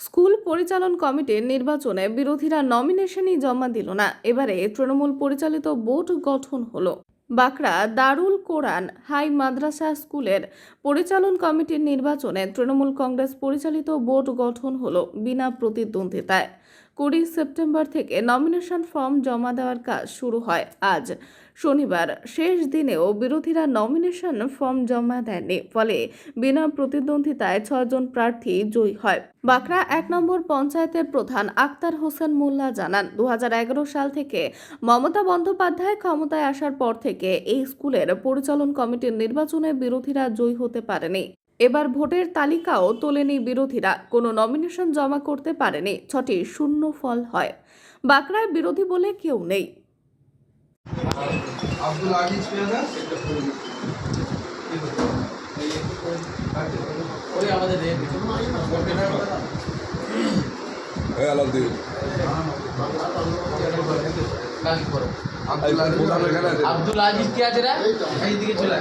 School পরিচালন কমিটির নির্বাচনে বিরোধীরা নমিনেশনই জমা দিল না। এবারে তৃণমূল পরিচালিত বোর্ড গঠন হলো। বাঁকড়া দারুল কোরআন হাই মাদ্রাসা স্কুলের পরিচালন কমিটির নির্বাচনে তৃণমূল কংগ্রেস পরিচালিত বোর্ড গঠন হলো বিনা প্রতিদ্বন্দ্বিতায়। কুড়ি সেপ্টেম্বর থেকে নমিনেশন ফর্ম জমা দেওয়ার কাজ শুরু হয়। আজ শনিবার। শেষ দিনেও বিরোধীরা নমিনেশন ফর্ম জমা দেননি, ফলে বিনা প্রতিদ্বন্দ্বিতায় ছয়জন প্রার্থী জয়ী হয়। বাঁকড়া এক নম্বর পঞ্চায়েতের প্রধান আক্তার হোসেন মোল্লা জানান দু হাজার এগারো সাল থেকে মমতা বন্দ্যোপাধ্যায় ক্ষমতায় আসার পর থেকে এই স্কুলের পরিচালন কমিটির নির্বাচনে বিরোধীরা জয়ী হতে পারেনি। এবার ভোটের তালিকাও তোলেনি বিরোধীরা। কোনো নমিনেশন জমা করতে পারেনি। ছটি শূন্য ফল হয়। বাঁকড়ায় বিরোধী বলে কেউ নেই। আব্দুল আজিজ কে আছে রে? এইদিকে চলে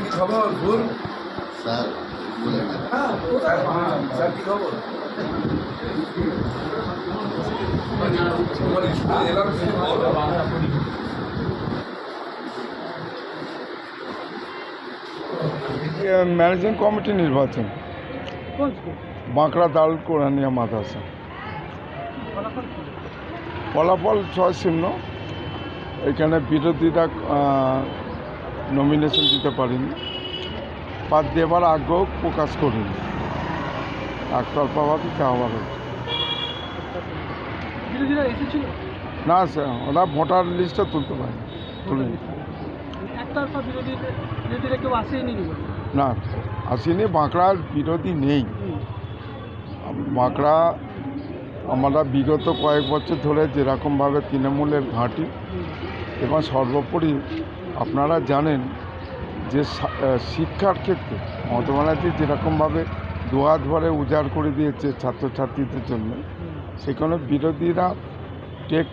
কি খবর? ফুল স্যার বলে না। স্যার কি খবর? এলাম? ম্যানেজিং কমিটি নির্বাচন। বাঁকড়া দাল কোরআনিয়া মাদ্রাসা। ফলাফল ছয় শূন্য এখানে বিরোধীরা নমিনেশন দিতে পারেনি। বাদ দেবার আগ্রহ প্রকাশ করেনি। একতরফাভাবে চাওয়া হয়েছে না স্যার ওরা ভোটার লিস্টে তুলতে নি বলে। না আসেনি। বাঁকড়ার বিরোধী নেই। বাঁকড়া আমরা বিগত কয়েক বছর ধরে যেরকমভাবে তৃণমূলের ঘাঁটি এবং সর্বোপরি আপনারা জানেন যে শিক্ষার ক্ষেত্রে মমতা ব্যানার্জি যেরকমভাবে দুহাত ভরে উজাড় করে দিয়েছে ছাত্রছাত্রীদের জন্য, সেখানে বিরোধীরা টেক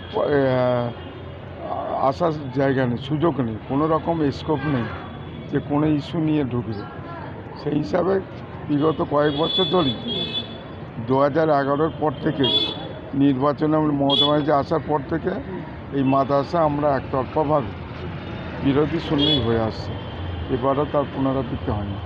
আসার জায়গা নেই, সুযোগ নেই, কোনো রকম স্কোপ নেই যে কোনো ইস্যু নিয়ে ঢুকবে। সেই হিসাবে বিগত কয়েক বছর ধরেই দু হাজার এগারোর পর থেকে নির্বাচনে আমরা মমতা ব্যানার্জি আসার পর থেকে এই মাদ্রাসা আমরা একতরফাভাবে বিরোধী শূন্যই হয়ে আসছে। এবারও তার পুনরাবৃত্তি হয়নি।